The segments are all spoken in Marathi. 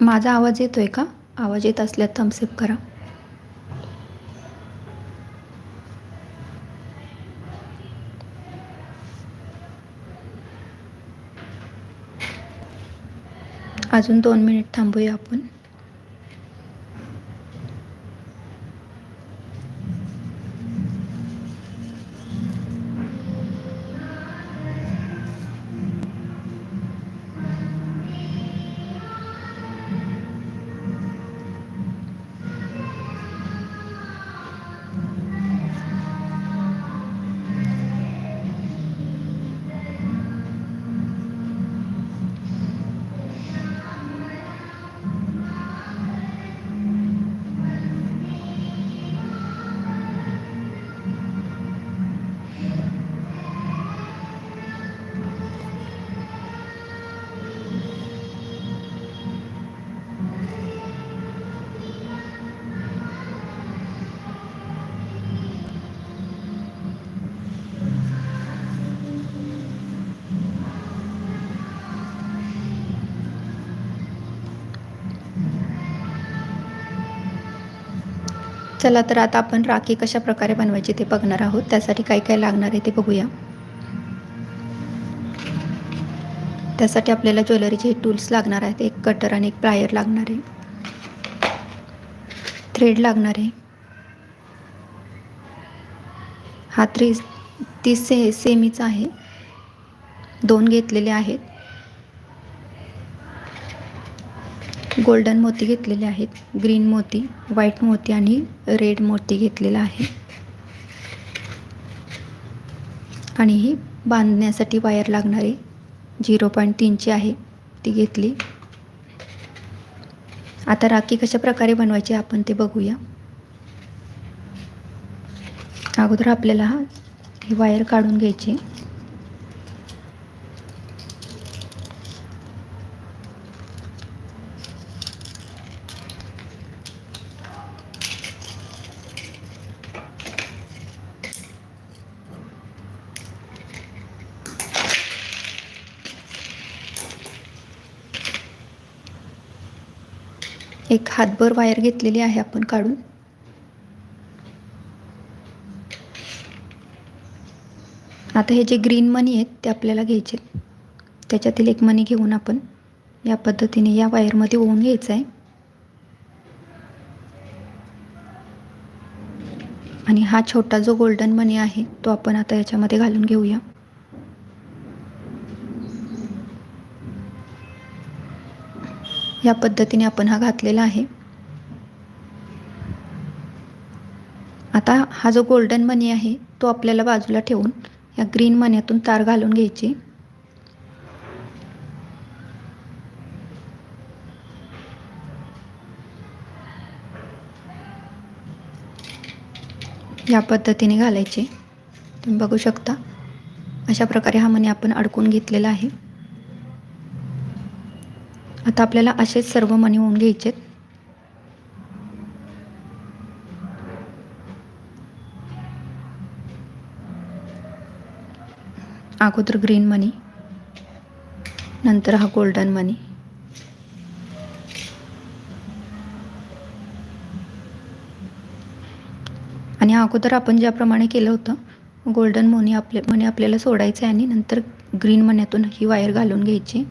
माझा आवाज येतो आहे का? आवाज येत असल्यास थम्सअप करा. अजून दोन मिनिट थांबूया आपण. चला तर आता आपण राखी कशा प्रकारे बनवायची ते बघणार आहोत. त्यासाठी काय काय लागणार आहे ते बघूया. त्यासाठी आपल्याला ज्वेलरीचे टूल्स लागणार आहेत. एक कटर आणि एक प्लायर लागणार आहे. थ्रेड लागणार आहे. हा थ्री तीस से सेमीचा आहे. दोन घेतलेले आहेत. गोल्डन मोती घेतलेले आहेत. ग्रीन मोती व्हाईट मोती आणि रेड मोती घेतलेला आहे. आणि ही बांधण्यासाठी वायर लागणारी झिरो पॉईंट तीनची आहे. ती घेतली. आता राखी कशा प्रकारे बनवायची आपण ते बघूया. अगोदर आपल्याला हा ही वायर काढून घ्यायची. एक हातभर वायर घेतलेली आहे आपण काढून. आता हे जे ग्रीन मनी आहेत ते आपल्याला घ्यायचे त्याच्यातील एक मनी घेऊन आपण या पद्धतीने या वायरमध्ये ओवून घ्यायचं आहे. आणि हा छोटा जो गोल्डन मनी आहे तो आपण आता याच्यामध्ये घालून घेऊया. या पद्धतीने आपण हा घातलेला आहे. आता हा जो गोल्डन मनी आहे तो आपल्याला बाजूला ठेवून या ग्रीन मण्यातून तार घालून घ्यायची. या पद्धतीने घालायचे. तुम्ही बघू शकता. अशा प्रकारे हा मणी आपण अडकून घेतलेला आहे. आता आपल्याला असेच सर्व मणी होऊन घ्यायचे अगोदर ग्रीन मनी नंतर हा गोल्डन मनी. आणि अगोदर आपण ज्याप्रमाणे केलं होतं गोल्डन मोनी आपले मनी आपल्याला सोडायचं आहे आणि नंतर ग्रीन मण्यातून ही वायर घालून घ्यायची.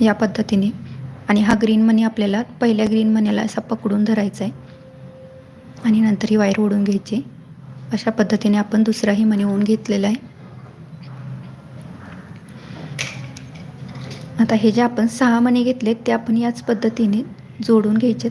या पद्धतीने. आणि हा ग्रीन मनी आपल्याला पहिल्या ग्रीन मनीला असा पकडून धरायचा आहे आणि नंतर ही वायर ओढून घ्यायची. अशा पद्धतीने आपण दुसराही मनी ओढून घेतलेला आहे. आता हे जे आपण सहा मणी घेतलेत ते आपण याच पद्धतीने जोडून घ्यायचे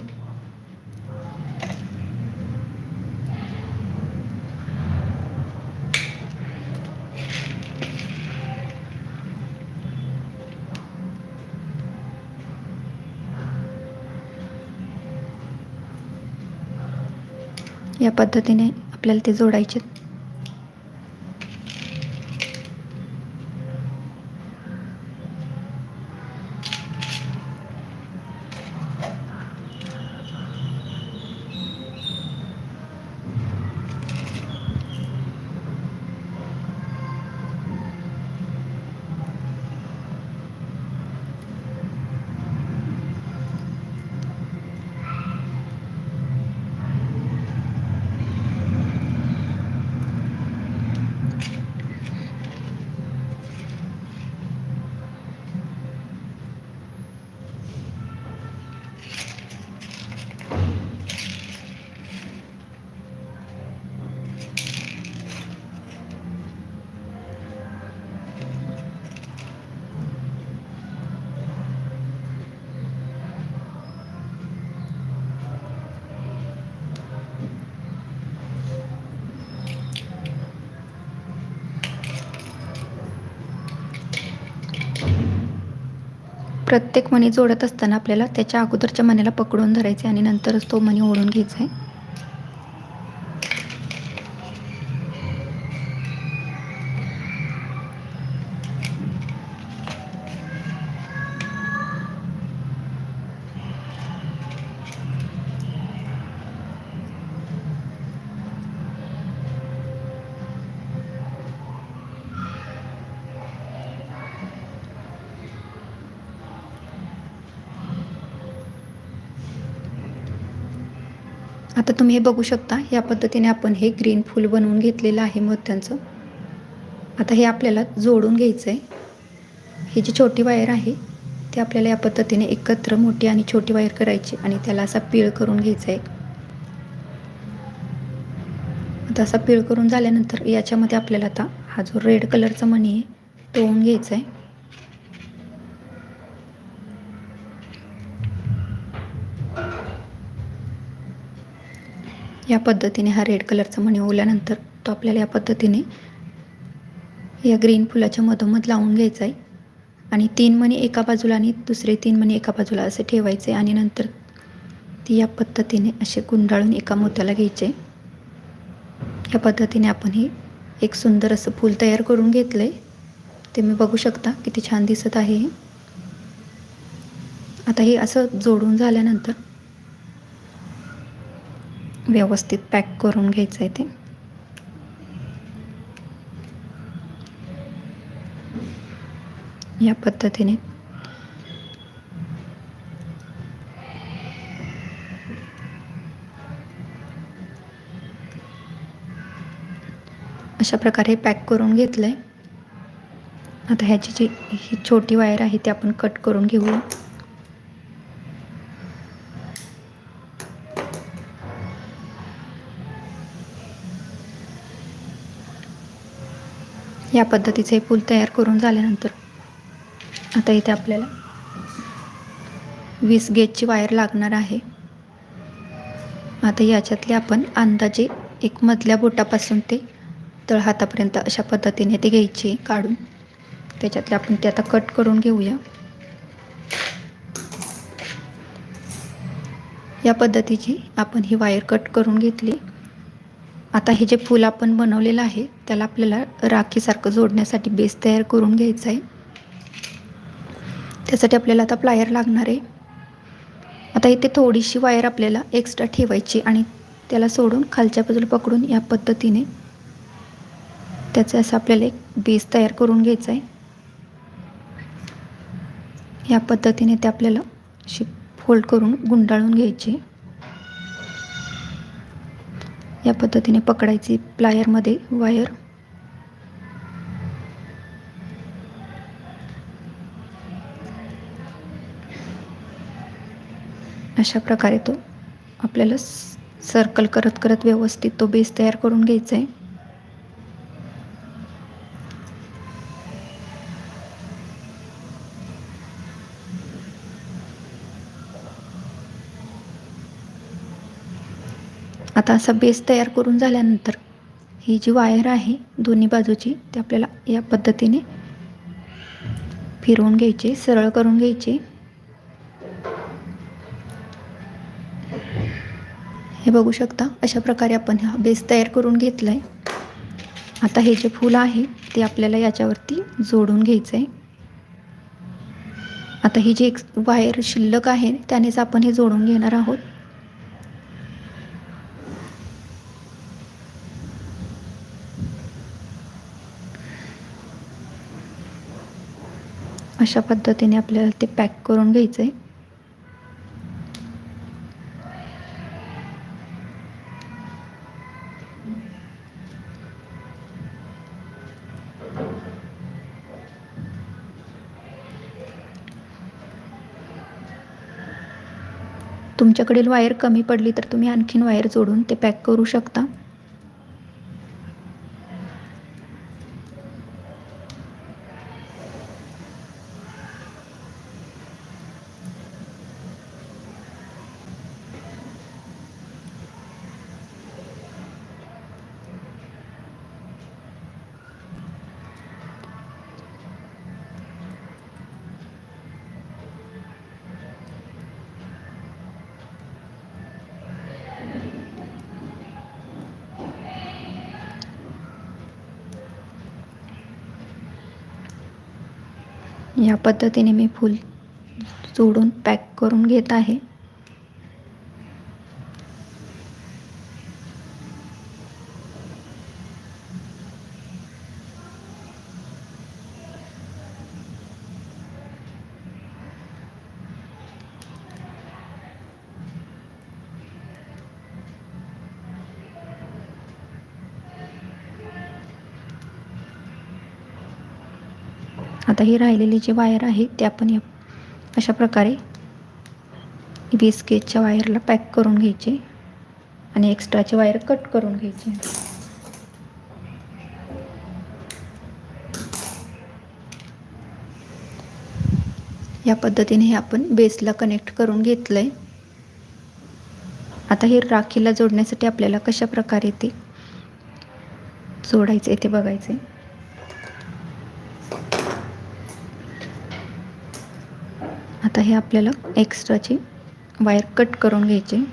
पद्धतीने आपल्याला ते जोडायचे प्रत्येक मणी जोडत असताना आपल्याला त्याच्या अगोदरच्या मण्याला पकडून धरायचे आणि नंतरच तो मणी ओढून घ्यायचा आहे. आता तुम्ही हे बघू शकता या पद्धतीने आपण हे ग्रीन फूल बनवून घेतलेलं आहे मोत्यांचं आता हे आपल्याला जोडून घ्यायचं आहे ही जी छोटी वायर आहे ती आपल्याला या पद्धतीने एकत्र मोठी आणि छोटी वायर करायची आणि त्याला असा पीळ करून घ्यायचा आहे आता असा पीळ करून झाल्यानंतर याच्यामध्ये आपल्याला आता हा जो रेड कलरचा मणी आहे तो होऊन घ्यायचा आहे या पद्धतीने हा रेड कलरचा मणी ओवल्यानंतर तो आपल्याला या पद्धतीने या ग्रीन फुलाच्या मधोमध लावून घ्यायचा आहे आणि तीन मणी एका बाजूला आणि दुसरे तीन मणी एका बाजूला असे ठेवायचे आणि नंतर ती या पद्धतीने असे गुंडाळून एका मोत्याला घ्यायचे. या पद्धतीने आपण हे एक सुंदर असं फूल तयार करून घेतलं आहे ते मी बघू शकता किती छान दिसत आहे हे. आता हे असं जोडून झाल्यानंतर व्यवस्थित पॅक करून घ्यायचं आहे ते. या पद्धतीने. अशा प्रकारे पॅक करून घेतलं आहे आता ह्याची जी ही छोटी वायर आहे ती आपण कट करून घेऊया. या पद्धतीचे फूल तयार करून झाल्यानंतर आता इथे आपल्याला वीस गेजची वायर लागणार आहे. आता याच्यातले आपण अंदाजे एक मधल्या बोटापासून ते तळहातापर्यंत अशा पद्धतीने ते घ्यायची काढून. त्याच्यातले आपण ते आता कट करून घेऊया. या पद्धतीची आपण ही वायर कट करून घेतली. आता हे जे फूल आपण बनवलेलं आहे त्याला आपल्याला राखीसारखं जोडण्यासाठी बेस तयार करून घ्यायचं आहे. त्यासाठी आपल्याला आता प्लायर लागणार आहे. आता इथे थोडीशी वायर आपल्याला एक्स्ट्रा ठेवायची आणि त्याला सोडून खालच्या बाजूला पकडून या पद्धतीने त्याचं असं आपल्याला एक बेस तयार करून घ्यायचा आहे. या पद्धतीने ते आपल्याला अशी फोल्ड करून गुंडाळून घ्यायची. या पद्धतीने पकडायची प्लायरमध्ये वायर. अशा प्रकारे तो आपल्याला सर्कल करत करत व्यवस्थित तो बेस तयार करून घ्यायचा आहे. आता असा बेस तयार करून झाल्यानंतर ही जी वायर आहे दोन्ही बाजूची ती आपल्याला या पद्धतीने फिरवून घ्यायची सरळ करून घ्यायची. हे बघू शकता अशा प्रकारे आपण हा बेस तयार करून घेतला आहे आता हे जे फूल आहे ते आपल्याला याच्यावरती जोडून घ्यायचं आहे आता ही जी एक वायर शिल्लक आहे त्यानेच आपण हे जोडून घेणार आहोत. अशा पद्धतीने आपल्याला ते पॅक करून घ्यायचं आहे तुमच्याकडील वायर कमी पडली तर तुम्ही आणखीन वायर जोडून ते पॅक करू शकता. या पद्धतीने मी फूल जोडून पॅक करून घेत आहे. आता ही राहिलेली जी वायर आहे ते आपण या अशा प्रकारे वीस केजच्या वायरला पॅक करून घ्यायचे आणि एक्स्ट्राचे वायर कट करून घ्यायचे. या पद्धतीने हे आपण बेसला कनेक्ट करून घेतलं आहे आता हे राखीला जोडण्यासाठी आपल्याला कशा प्रकारे ते आहे ते बघायचं आहे हे आपल्याला एक्स्ट्राची वायर कट करून घ्यायची.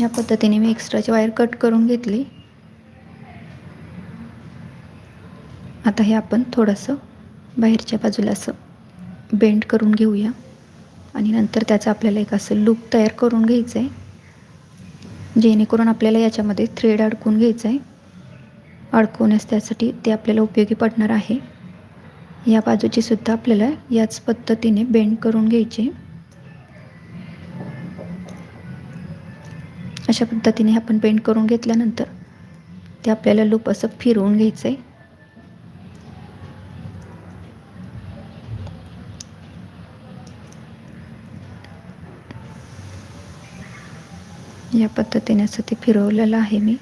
या पद्धतीने मी एक्स्ट्राची वायर कट करून घेतली. आता हे आपण थोडंसं बाहेरच्या बाजूला असं बेंड करून घेऊया. आणि नंतर त्याचं आपल्याला एक असं लूप तयार करून घ्यायचं आहे जेणेकरून आपल्याला याच्यामध्ये थ्रेड अडकून घ्यायचं आहे अडकवण्यास त्यासाठी ते आपल्याला उपयोगी पडणार आहे. या बाजूची सुद्धा आपल्याला याच पद्धतीने बेंड करून घ्यायची. अशा पद्धतीने आपण बेंड करून घेतल्यानंतर ते आपल्याला लूप असं फिरवून घ्यायचं आहे या पद्धतीने असं ते फिरवलेलं आहे मी.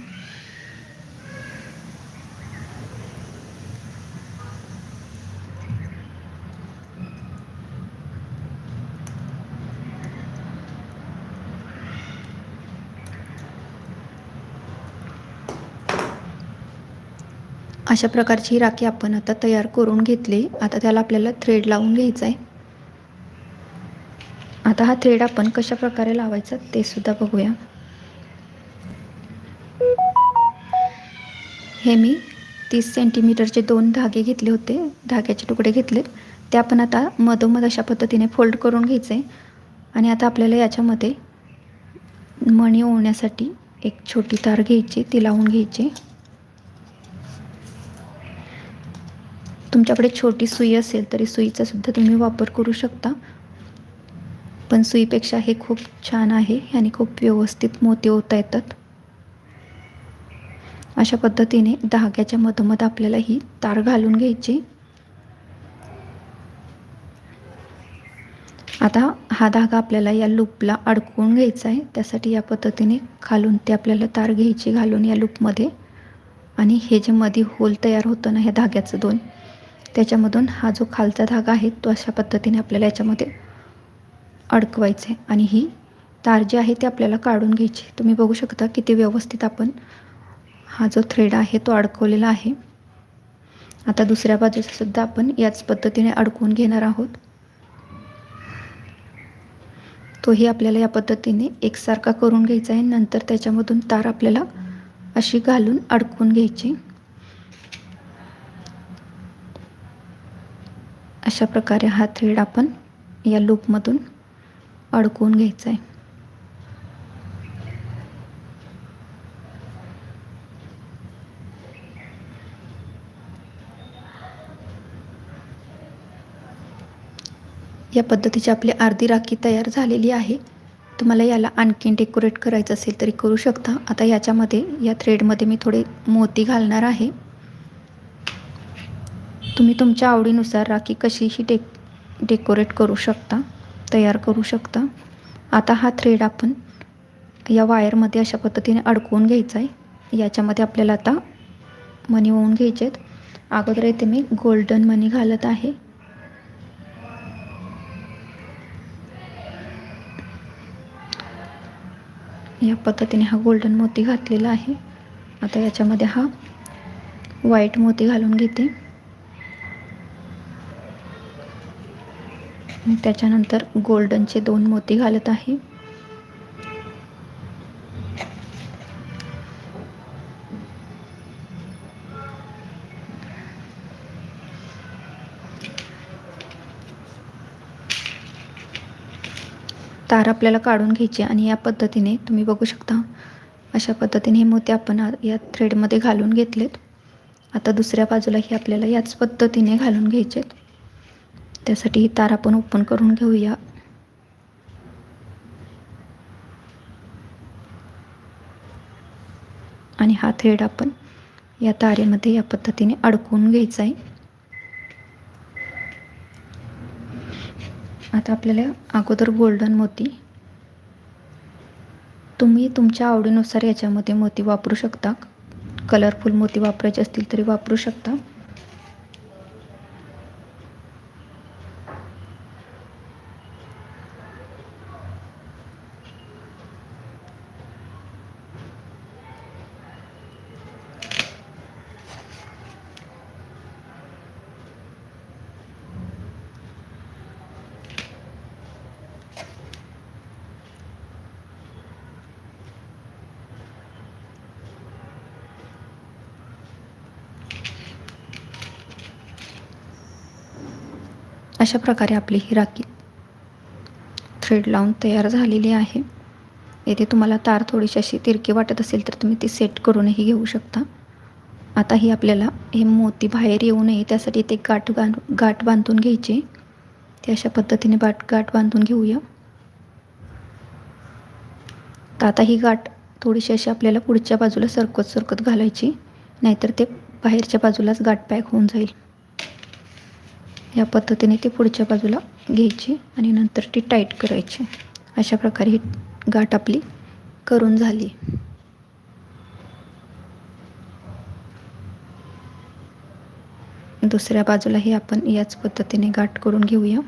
अशा प्रकारची ही राखी आपण आता तयार करून घेतली. आता त्याला आपल्याला थ्रेड लावून घ्यायचा आहे आता हा थ्रेड आपण कशा प्रकारे लावायचा ते सुद्धा बघूया. हे मी तीस सेंटीमीटरचे दोन धागे घेतले होते. धाग्याचे तुकडे घेतलेत ते आपण आता मधोमध अशा पद्धतीने फोल्ड करून घ्यायचे आणि आता आपल्याला याच्यामध्ये मणी ओवण्यासाठी एक छोटी तार घ्यायची. ती लावून घ्यायची. तुमच्याकडे छोटी सुई असेल तरी सुईचा सुद्धा तुम्ही वापर करू शकता. पण सुईपेक्षा हे खूप छान आहे आणि खूप व्यवस्थित मोती होता येतात. अशा पद्धतीने धाग्याच्या मधोमध आपल्याला ही तार घालून घ्यायची. आता हा धागा आपल्याला या लूपला अडकवून घ्यायचा आहे. त्यासाठी या पद्धतीने खालून ते आपल्याला तार घ्यायची घालून या लूपमध्ये. आणि हे जे मध्ये होल तयार होतं ना ह्या धाग्याचं दोन. त्याच्यामधून हा जो खालचा धागा आहे तो अशा पद्धतीने आपल्याला याच्यामध्ये अडकवायचा आहे आणि ही तार जी आहे ती आपल्याला काढून घ्यायची. तुम्ही बघू शकता किती व्यवस्थित आपण हा जो थ्रेड आहे तो अडकवलेला आहे. आता दुसऱ्या बाजूचासुद्धा आपण याच पद्धतीने अडकवून घेणार आहोत. तोही आपल्याला या पद्धतीने एकसारखा करून घ्यायचा आहे. नंतर त्याच्यामधून तार आपल्याला अशी घालून अडकवून घ्यायची. अशा प्रकारे हा थ्रेड आपण या लूपमधून अडकवून घ्यायचा आहे. या पद्धतीची आपली अर्धी राखी तयार झालेली आहे. तुम्हाला याला आणखीन डेकोरेट करायचं असेल तरी करू शकता. आता याच्यामध्ये या थ्रेडमध्ये मी थोडे मोती घालणार आहे. तुम्ही तुमच्या आवडीनुसार राखी कशीही डेक डेकोरेट करू शकता तयार करू शकता. आता हा थ्रेड आपण या वायरमध्ये अशा पद्धतीने अडकवून घ्यायचा आहे याच्यामध्ये आपल्याला आता मनी ओवून घ्यायचे आहेत अगोदर इथे मी गोल्डन मनी घालत आहे. या पद्धतीने हा गोल्डन मोती घातलेला आहे. आता याच्यामध्ये हा व्हाईट मोती घालून घेते. त्याच्यानंतर गोल्डनचे दोन मोती घालत आहे. तार आपल्याला काढून घ्यायची आणि या पद्धतीने तुम्ही बघू शकता अशा पद्धतीने हे मोती आपण या थ्रेडमध्ये घालून घेतलेत. आता दुसऱ्या बाजूलाही आपल्याला याच पद्धतीने घालून घ्यायचे आहेत त्यासाठी ही तार आपण ओपन करून घेऊया. आणि हा थ्रेड आपण या तारेमध्ये या पद्धतीने अडकवून घ्यायचा आहे. आता आपल्याला अगोदर गोल्डन मोती. तुम्ही तुमच्या आवडीनुसार याच्यामध्ये मोती वापरू शकता. कलरफुल मोती वापरायचे असतील तरी वापरू शकता. अशा प्रकारे आपली ही राखी थ्रेड लावून तयार झालेली आहे. येथे तुम्हाला तार थोडीशी अशी तिरकी वाटत असेल तर तुम्ही ती सेट करूनही घेऊ शकता. आता ही आपल्याला हे मोती बाहेर येऊ नये त्यासाठी ते गाठ बांध गाठ बांधून घ्यायची. ते अशा पद्धतीने बाट गाठ बांधून घेऊया. तर आता ही गाठ थोडीशी अशी आपल्याला पुढच्या बाजूला सरकत सरकत घालायची नाहीतर ते बाहेरच्या बाजूलाच गाठ पॅक होऊन जाईल. या पद्धतीने ती पुढच्या बाजूला घ्यायची आणि नंतर ती टाईट करायची. अशा प्रकारे ही गाठ आपली करून झाली. दुसऱ्या बाजूलाही आपण याच पद्धतीने गाठ करून घेऊया.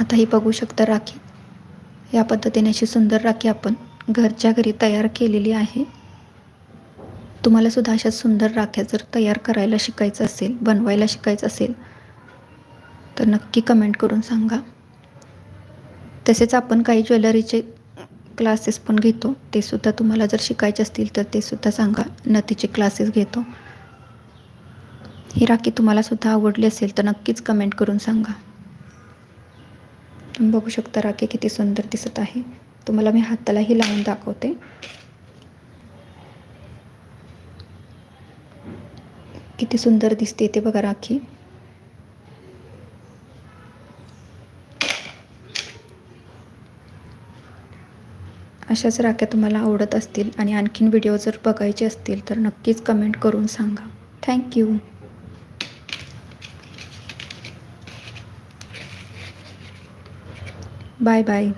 आता ही बघू शकता राखी. या पद्धतीने अशी सुंदर राखी आपण घरच्या घरी तयार केलेली आहे. तुम्हाला सुद्धा अशा सुंदर राख्या जर तयार करायला शिकायचं असेल बनवायला शिकायचं असेल तर नक्की कमेंट करून सांगा. तसेच आपण काही ज्वेलरीचे क्लासेस पण घेतो. ते सुद्धा तुम्हाला जर शिकायचे असतील तर ते सुद्धा सांगा. नथीचे क्लासेस घेतो. ही राखी तुम्हाला सुद्धा आवडली असेल तर नक्कीच कमेंट करून सांगा. तुम्ही बघू शकता राखी किती सुंदर दिसत आहे. तुम्हाला मी हातालाही लावून दाखवते. किती सुंदर दिसते ते बघा राखी. अशाच राख्या तुम्हाला आवडत असतील आणि आणखीन व्हिडिओ जर बघायचे असतील तर नक्कीच कमेंट करून सांगा. Thank you Bye bye.